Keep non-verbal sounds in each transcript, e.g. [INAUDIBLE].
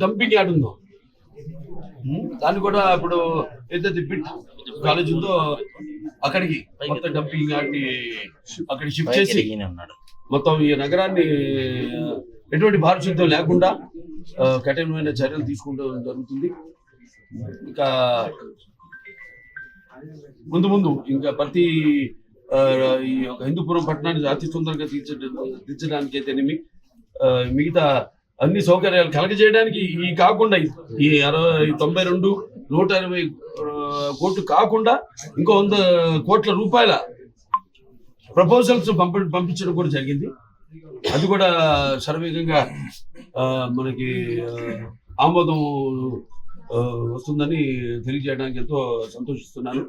Dumping yard ఉందో? దాన్ని కూడా ఇప్పుడు ఏదైతే బిట్ కాలేజ్ ఉందో అక్కడికి మొత్తం డంపింగ్ యార్డ్ని అక్కడికి షిఫ్ట్ చేసి మొత్తం ఈ నగరాన్ని ఎటువంటి పారిశుద్ధ్యం లేకుండా కఠినమైన చర్యలు తీసుకుంటూ జరుగుతుంది. ఇంకా ముందు ముందు ఇంకా ప్రతి ఈ యొక్క హిందూపురం పట్టణాన్ని అతి సుందరంగా తీర్చ తీర్చడానికి అయితేనేమి ఆ, మిగతా అన్ని సౌకర్యాలు కలగజేయడానికి ఈ కాకుండా ఈ అరవై తొంభై రెండు నూట ఇరవై కోట్లు కాకుండా ఇంకో వంద కోట్ల రూపాయల ప్రపోజల్స్ పంప పంపించడం కూడా జరిగింది. అది కూడా సర్వేగంగా ఆ, మనకి ఆమోదం వస్తుందని తెలియజేయడానికి ఎంతో సంతోషిస్తున్నాను.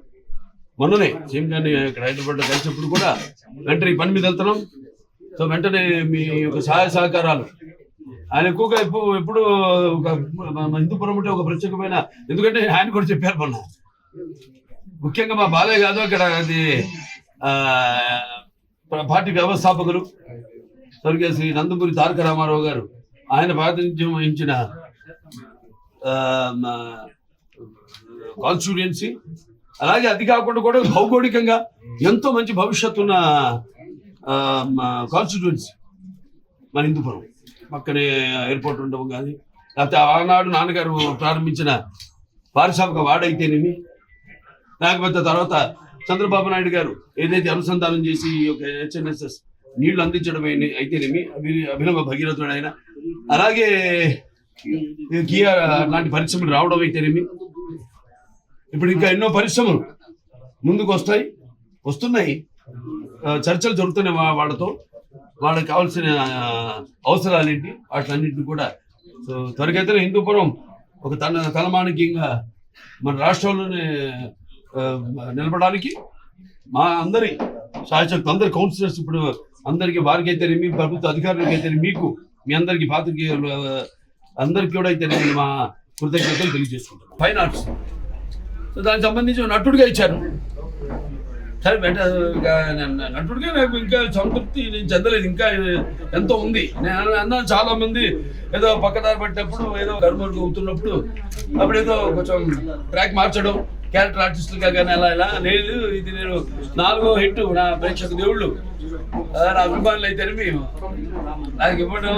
మొన్ననే సీఎం గారిని ఇక్కడ హైదరాబాద్లో కలిసినప్పుడు కూడా వెంటనే ఈ పని మీద వెళ్తున్నాం. సో వెంటనే మీ యొక్క సహాయ సహకారాలు ఆయన ఎక్కువగా ఎప్పుడు ఎప్పుడు ఒక మన హిందూపురం అంటే ఒక ప్రత్యేకమైన ఎందుకంటే ఆయన కూడా చెప్పారు మొన్న. ముఖ్యంగా మా బాలయ్య కాదు అక్కడ అది పార్టీ వ్యవస్థాపకులు స్వర్గీయ శ్రీ నందమూరి తారక రామారావు గారు. ఆయన ప్రాతినిధ్యం వహించిన కాన్స్టిట్యుయెన్సీ. అలాగే అది కాకుండా కూడా భౌగోళికంగా ఎంతో మంచి భవిష్యత్తు ఉన్న కాన్స్టిట్యుయెన్సీ మన హిందూపురం పక్కనే ఎయిర్పోర్ట్ ఉండడం కానీ. లేకపోతే ఆనాడు నాన్నగారు ప్రారంభించిన పారిశ్రామిక వాడైతేనేమి? లేకపోతే తర్వాత చంద్రబాబు నాయుడు గారు ఏదైతే అనుసంధానం చేసి ఈ యొక్క హెచ్ఎన్ఎస్ఎస్ నీళ్ళు అందించడం అయితేనేమి? అభి- అభినవ భగీరథుడు ఆయన. అలాగే కియా లాంటి పరిశ్రమలు రావడం అయితేనేమి? ఇప్పుడు ఇంకా ఎన్నో పరిశ్రమలు ముందుకు వస్తాయి వస్తున్నాయి చర్చలు జరుగుతున్నాయి వాళ్ళతో. వాళ్ళకి కావాల్సిన ఆ, అవసరాలేంటి? వాటిలన్నింటినీ కూడా. సో త్వరగతిన హిందూపురం ఒక తన తలమానికంగా మన రాష్ట్రంలోనే నిలబడడానికి నిలబడానికి మా అందరి సహాయశక్తి అందరి కౌన్సిలర్స్ ఇప్పుడు అందరికీ వారికి అయితేనేమి ప్రభుత్వ అధికారులకి అయితే మీకు మీ అందరికి పాత్రికేయులు అందరికీ కూడా అయితే నేను మా కృతజ్ఞతలు తెలియజేసుకుంటాను ఫైన్ ఆర్ట్స్ సో దానికి సంబంధించి నటుడిగా ఇచ్చారు. సరే బెటర్ ఇక నటుడిగా నాకు ఇంకా సంతృప్తి నేను చెందలేదు. ఇంకా ఎంతో ఉంది. నేను అన్నాను చాలా మంది ఏదో పక్కదారి పట్టినప్పుడు ఏదో కర్మూరు అవుతున్నప్పుడు అప్పుడు ఏదో కొంచెం ట్రాక్ మార్చడం క్యారెక్టర్ ఆర్టిస్టులుగా కానీ అలా ఇలా. లేదు ఇది నేను నాలుగో హిట్ నా ప్రేక్షక దేవుళ్ళు. నా అభిమానులు అయితే నాకు ఇవ్వడం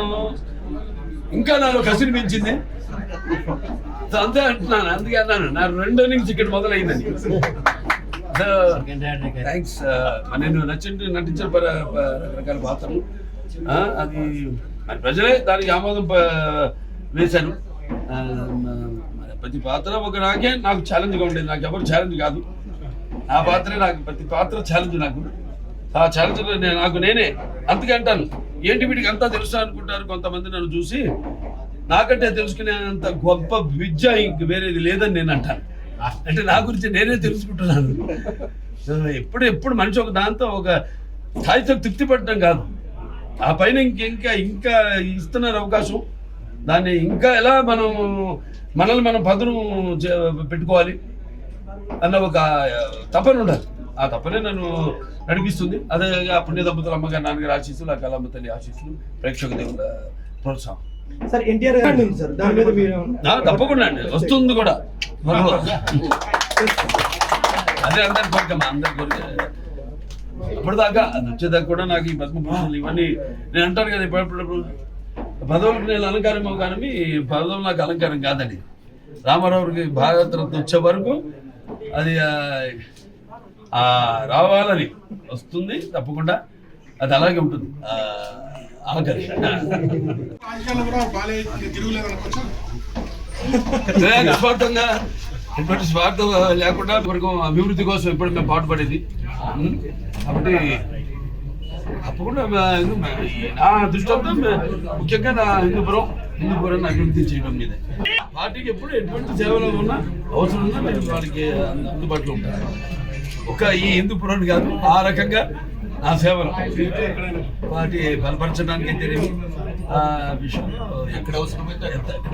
ఇంకా నాలో కసిని పెంచింది అంతే అంటున్నాను. అందుకే అన్నాను నా రెండో నుంచి ఇక్కడ మొదలైందని. థ్యాంక్స్ నేను నచ్చిన నటించిన రకరకాల పాత్రలు. అది మరి ప్రజలే దానికి ఆమోదం వేశారు. మరి ప్రతి పాత్ర ఒక నాకే నాకు ఛాలెంజ్గా ఉండేది. నాకు ఎవరు ఛాలెంజ్ కాదు. నా పాత్రే నాకు ప్రతి పాత్ర ఛాలెంజ్ నాకు. ఆ ఛాలెంజ్ నేను నాకు నేనే. అందుకే అంటాను ఏంటి వీడికి అంతా తెలుసా అనుకుంటారు కొంతమంది నన్ను చూసి. నాకంటే తెలుసుకునేంత గొప్ప విద్య ఇంక వేరేది లేదని నేను అంటాను. అంటే నా గురించి నేనే తెలుసుకుంటున్నాను. [LAUGHS] ఎప్పుడు ఎప్పుడు మనిషి ఒక దాంతో ఒక స్థాయితో తృప్తి పడటం కాదు. ఆ పైన ఇంకింకా ఇంకా ఇస్తున్నారు అవకాశం. దాన్ని ఇంకా ఎలా మనం మనల్ని మనం పదును పెట్టుకోవాలి అన్న ఒక తపన ఉండాలి. ఆ తపనే నన్ను నడిపిస్తుంది. అదే ఆ పుణ్య దంపతుల అమ్మగారు నాన్నగారు ఆశీస్సులు ఆ కళమ్మ తల్లి ఆశీస్సులు ప్రేక్షక దేవుల ప్రోత్సాహం. సార్ ఎన్టీఆర్ గారు ఉంది సార్ దాని మీద మీరు ఆ, తప్పకుండా అండి. వస్తుంది కూడా. అదే అందరి కోరిక మా అందరి కోరిక. అప్పటిదాకా అది వచ్చేదాకా కూడా నాకు ఈ పద్మభూషణలు ఇవన్నీ నేను అంటాను కదా ఇప్పుడు పదవులకు నేను అలంకారం కానీ పదవులు నాకు అలంకారం కాదండి. రామారావుకి భారత రత్న వచ్చే వరకు అది ఆ, ఆ, రావాలని వస్తుంది తప్పకుండా. అది అలాగే ఉంటుంది. ఆ, ఆఖరి నిస్వార్థంగా ఎటువంటి స్వార్థం లేకుండా వరకు అభివృద్ధి కోసం ఇప్పుడు మేము పాటుపడేది. కాబట్టి తప్పకుండా నా దృష్టి ముఖ్యంగా నా హిందూపురం హిందూపురాన్ని అభివృద్ధి చేయడం మీద. పార్టీకి ఎప్పుడు ఎటువంటి సేవలు ఉన్నా అవసరం ఉన్నా నేను వాళ్ళకి అందుబాటులో ఉంటాను ఒక ఈ హిందూపురాన్ని కాదు ఆ రకంగా నా సేవలు. పార్టీ బలపరచడానికి తెలియదు. ఆ విషయంలో ఎక్కడ అవసరమైతే ఎంత